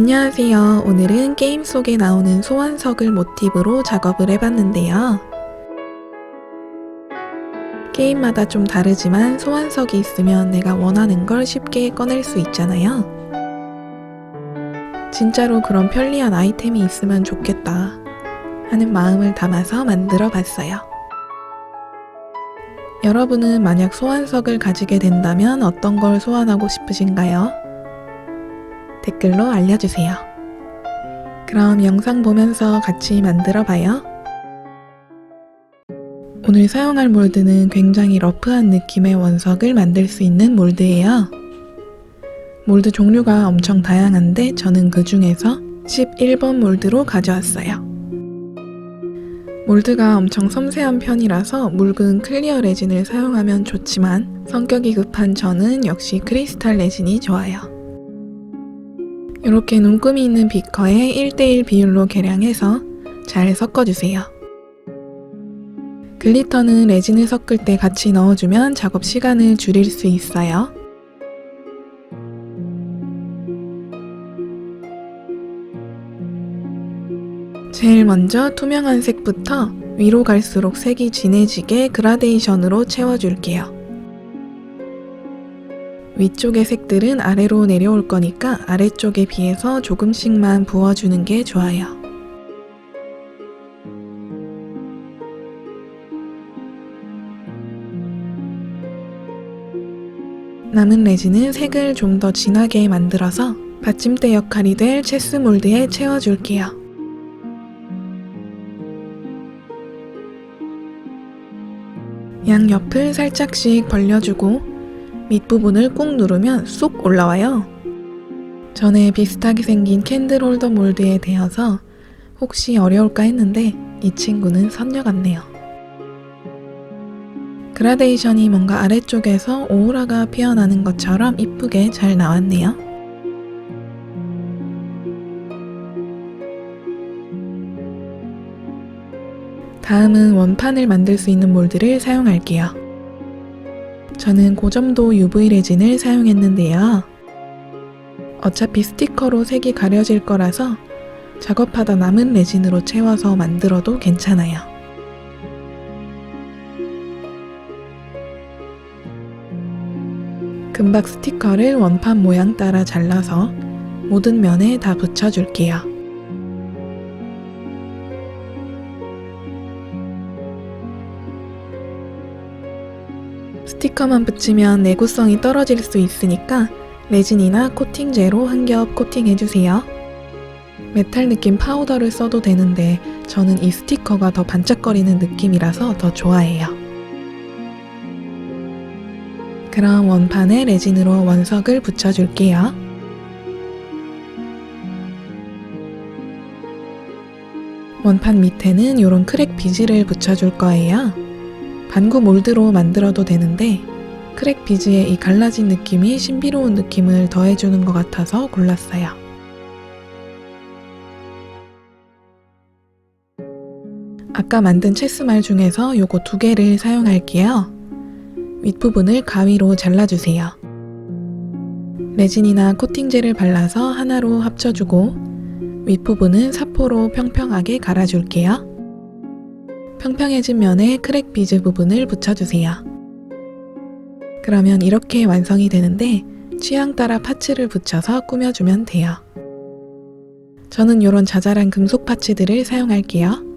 안녕하세요. 오늘은 게임 속에 나오는 소환석을 모티브로 작업을 해봤는데요. 게임마다 좀 다르지만 소환석이 있으면 내가 원하는 걸 쉽게 꺼낼 수 있잖아요. 진짜로 그런 편리한 아이템이 있으면 좋겠다 하는 마음을 담아서 만들어 봤어요. 여러분은 만약 소환석을 가지게 된다면 어떤 걸 소환하고 싶으신가요? 댓글로 알려주세요. 그럼 영상 보면서 같이 만들어 봐요. 오늘 사용할 몰드는 굉장히 러프한 느낌의 원석을 만들 수 있는 몰드예요. 몰드 종류가 엄청 다양한데 저는 그 중에서 11번 몰드로 가져왔어요. 몰드가 엄청 섬세한 편이라서 묽은 클리어 레진을 사용하면 좋지만 성격이 급한 저는 역시 크리스탈 레진이 좋아요. 이렇게 눈금이 있는 비커에 1대1 비율로 계량해서 잘 섞어주세요. 글리터는 레진을 섞을 때 같이 넣어주면 작업 시간을 줄일 수 있어요. 제일 먼저 투명한 색부터 위로 갈수록 색이 진해지게 그라데이션으로 채워줄게요. 위쪽의 색들은 아래로 내려올 거니까 아래쪽에 비해서 조금씩만 부어주는 게 좋아요. 남은 레진은 색을 좀 더 진하게 만들어서 받침대 역할이 될 체스 몰드에 채워줄게요. 양 옆을 살짝씩 벌려주고 밑부분을 꾹 누르면 쏙 올라와요. 전에 비슷하게 생긴 캔들 홀더 몰드에 대어서 혹시 어려울까 했는데 이 친구는 선녀 같네요. 그라데이션이 뭔가 아래쪽에서 오로라가 피어나는 것처럼 이쁘게 잘 나왔네요. 다음은 원판을 만들 수 있는 몰드를 사용할게요. 저는 고점도 UV 레진을 사용했는데요. 어차피 스티커로 색이 가려질 거라서 작업하다 남은 레진으로 채워서 만들어도 괜찮아요. 금박 스티커를 원판 모양 따라 잘라서 모든 면에 다 붙여줄게요. 스티커만 붙이면 내구성이 떨어질 수 있으니까 레진이나 코팅제로 한 겹 코팅해주세요. 메탈 느낌 파우더를 써도 되는데 저는 이 스티커가 더 반짝거리는 느낌이라서 더 좋아해요. 그럼 원판에 레진으로 원석을 붙여줄게요. 원판 밑에는 이런 크랙 비즈를 붙여줄 거예요. 반구 몰드로 만들어도 되는데 크랙 비즈의 이 갈라진 느낌이 신비로운 느낌을 더해주는 것 같아서 골랐어요. 아까 만든 체스말 중에서 요거 두 개를 사용할게요. 윗부분을 가위로 잘라주세요. 레진이나 코팅제를 발라서 하나로 합쳐주고 윗부분은 사포로 평평하게 갈아줄게요. 평평해진 면에 크랙 비즈 부분을 붙여주세요. 그러면 이렇게 완성이 되는데 취향 따라 파츠를 붙여서 꾸며주면 돼요. 저는 이런 자잘한 금속 파츠들을 사용할게요.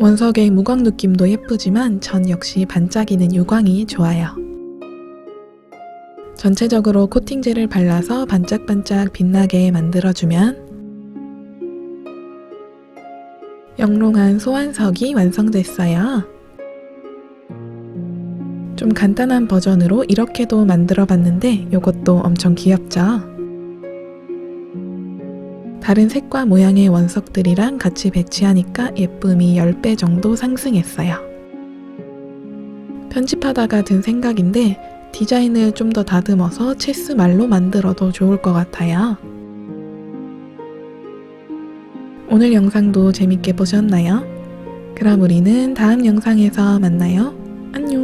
원석의 무광 느낌도 예쁘지만 전 역시 반짝이는 유광이 좋아요. 전체적으로 코팅제를 발라서 반짝반짝 빛나게 만들어주면 영롱한 소환석이 완성됐어요. 좀 간단한 버전으로 이렇게도 만들어 봤는데 이것도 엄청 귀엽죠? 다른 색과 모양의 원석들이랑 같이 배치하니까 예쁨이 10배 정도 상승했어요. 편집하다가 든 생각인데 디자인을 좀 더 다듬어서 체스말로 만들어도 좋을 것 같아요. 오늘 영상도 재밌게 보셨나요? 그럼 우리는 다음 영상에서 만나요. 안녕!